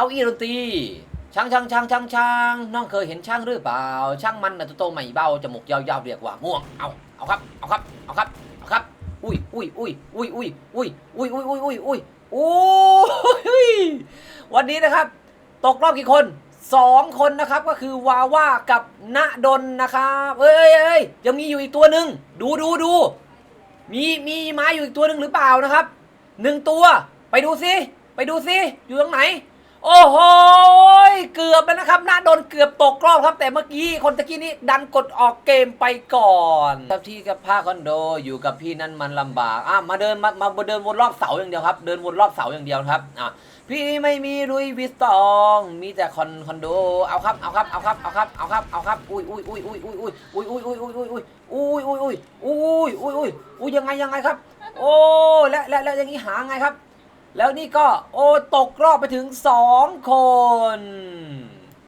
ก้าอี้ดนตรีช่างช่างช่างช่างช่างน้องเคยเห็นช่างหรือเปล่า ช่างมันนะโตใหม่เบาจมูกยาวๆเรียกว่าง่วงเอาเอาครับเอาครับเอาครับเอาครับ อุ้ยอุ้ยอุ้ยอุ้ยอุ้ยอุ้ยอุ้ยอุ้ยอุ้ยอุ้ยอุ้ยอุ้ยวันนี้นะครับ ตกรอบกี่คนสองคนนะครับก็คือวาว่ากับณดลนะครับเอ้ยเอ้ยยังมีอยู่อีกตัวหนึ่งดูดูดูมีมีไม้อยู่อีกตัวหนึ่งหรือเปล่านะครับหนึ่งตัวไปดูซิไปดูซิอยู่ตรงไหน โอ้โหเกือบแล้วนะครับณดลเกือบตกรอบครับ แต่เมื่อกี้คนตะกี้นี้ดันกดออกเกมไปก่อนครับที่กับผ้าคอนโดอยู่กับพี่นั้นมันลำบากอะมาเดินมามาเดินวนรอบเสาอย่างเดียวครับ เดินวนรอบเสาอย่างเดียวครับอะพี่ไม่มีลุยวิสตอง มีแต่คอนคอนโดเอาครับเอาครับเอาครับเอาครับเอาครับเอาครับอุ้ยอุ้ยอุ้ยอุ้ยอุ้ยอุ้ยอุ้ยอุ้ยอุ้ยอุ้ยอุ้ยอุ้ยอุ้ยอุ้ยอุ้ยอุ้ยอุ้ยอุ้ยยังไงยังไงครับ โอ้และและและอย่างนี้หาไงครับ แล้วนี่ก็โอ้ตกรอบไปถึงสองคน